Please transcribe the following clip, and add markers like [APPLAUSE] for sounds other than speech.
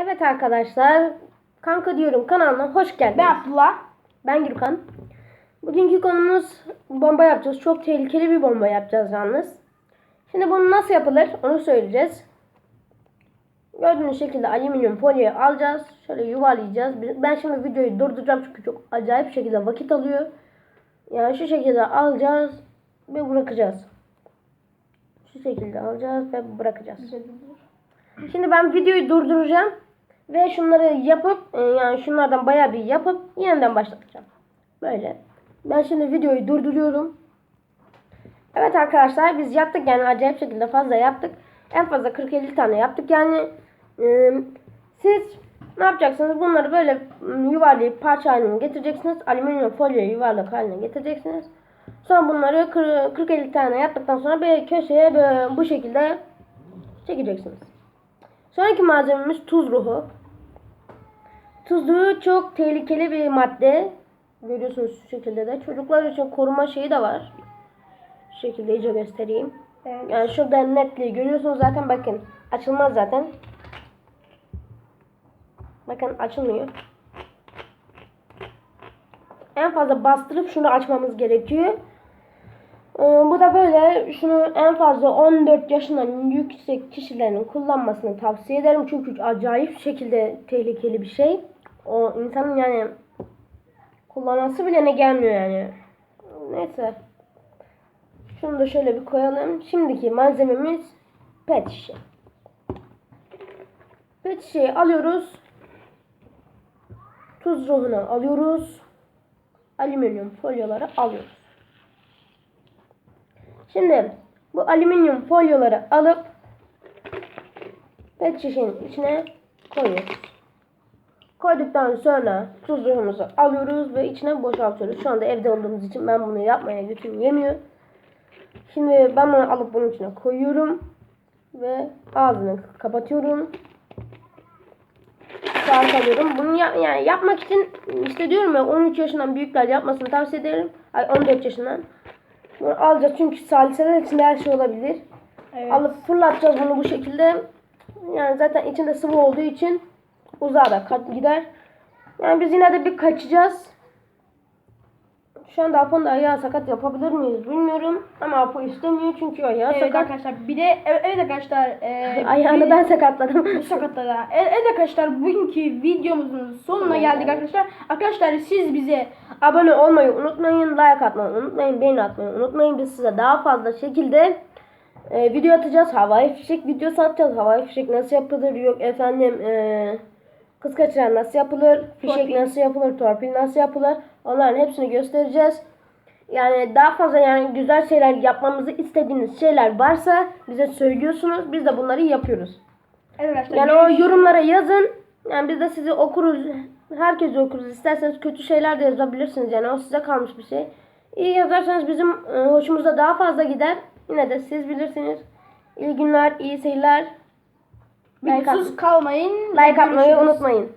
Evet arkadaşlar, Kanka Diyorum kanalına hoş geldiniz. Ben Abdullah. Ben Gürkan. Bugünkü konumuz bomba yapacağız. Çok tehlikeli bir bomba yapacağız yalnız. Şimdi bunu nasıl yapılır onu söyleyeceğiz. Gördüğünüz şekilde alüminyum folyoyu alacağız. Şöyle yuvarlayacağız. Ben şimdi videoyu durduracağım çünkü çok acayip şekilde vakit alıyor. Yani şu şekilde alacağız ve bırakacağız. Şu şekilde alacağız ve bırakacağız. Şimdi ben videoyu durduracağım ve şunları yapıp e, yani şunlardan bayağı bir yapıp yeniden başlatacağım. Böyle. Ben şimdi videoyu durduruyorum. Evet arkadaşlar biz yaptık yani acayip şekilde fazla yaptık. En fazla 40-50 tane yaptık yani. e, siz ne yapacaksınız? Bunları böyle yuvarlayıp parça haline getireceksiniz. Alüminyum folyoyu yuvarlak haline getireceksiniz. Sonra bunları 40-50 tane yaptıktan sonra bir köşeye böyle bu şekilde çekeceksiniz. Sonraki malzememiz tuz ruhu. Tuz ruhu çok tehlikeli bir madde. Görüyorsunuz şu şekilde de. Çocuklar için koruma şeyi de var. Şu şekilde iyice göstereyim. Evet. Yani şurada netliği görüyorsunuz zaten bakın. Açılmaz zaten. Bakın açılmıyor. En fazla bastırıp şunu açmamız gerekiyor. Ee, Bu da böyle şunu en fazla 14 yaşından yüksek kişilerin kullanmasını tavsiye ederim. Çünkü acayip şekilde tehlikeli bir şey. O insanın yani kullanması bile ne gelmiyor yani. Neyse. Şunu da şöyle bir koyalım. Şimdiki malzememiz pet şişe. Pet şişeyi alıyoruz. Tuz ruhunu alıyoruz. Alüminyum folyoları alıyoruz. Şimdi bu alüminyum folyoları alıp pet şişenin içine koyuyoruz. Koyduktan sonra tuz ruhumuzu alıyoruz ve içine boşaltıyoruz. Şu anda evde olduğumuz için ben bunu yapmaya götüm yemiyor. Şimdi ben bunu alıp bunun içine koyuyorum ve ağzını kapatıyorum. Sarkalıyorum. Bunu ya- yani yapmak için işte diyorum ya 13 yaşından büyükler yapmasını tavsiye ederim. Ay 14 yaşından. Alacağız çünkü saliseler içinde her şey olabilir. Evet. Alıp fırlatacağız bunu bu şekilde. Yani zaten içinde sıvı olduğu için uzağa da kat gider. Yani biz yine de bir kaçacağız. Şu anda Apo'nun da ayağı sakat yapabilir miyiz bilmiyorum. Ama Apo istemiyor çünkü ayağı Evet sakat. arkadaşlar bir de evet, arkadaşlar e, [LAUGHS] Ayağını bir- ben sakatladım. [LAUGHS] sakatladı. Evet, evet arkadaşlar bugünkü videomuzun sonuna geldik arkadaşlar. Arkadaşlar siz bize Abone olmayı unutmayın. Like atmayı unutmayın. Beğeni atmayı unutmayın. Biz size daha fazla şekilde e, video atacağız. Havai fişek videosu atacağız. Havai fişek nasıl yapılır? Yok efendim e, kız kaçıran nasıl yapılır? Fişek Torpil. nasıl yapılır? Torpil nasıl yapılır? Onların hepsini göstereceğiz. Yani daha fazla yani güzel şeyler yapmamızı istediğiniz şeyler varsa bize söylüyorsunuz. Biz de bunları yapıyoruz. evet Yani o yorumlara yazın. Yani biz de sizi okuruz. Herkes okuruz. İsterseniz kötü şeyler de yazabilirsiniz. Yani o size kalmış bir şey. İyi yazarsanız bizim e, hoşumuza daha fazla gider. Yine de siz bilirsiniz. İyi günler, iyi seyirler. Like, at- kalmayın. like atmayı unutmayın.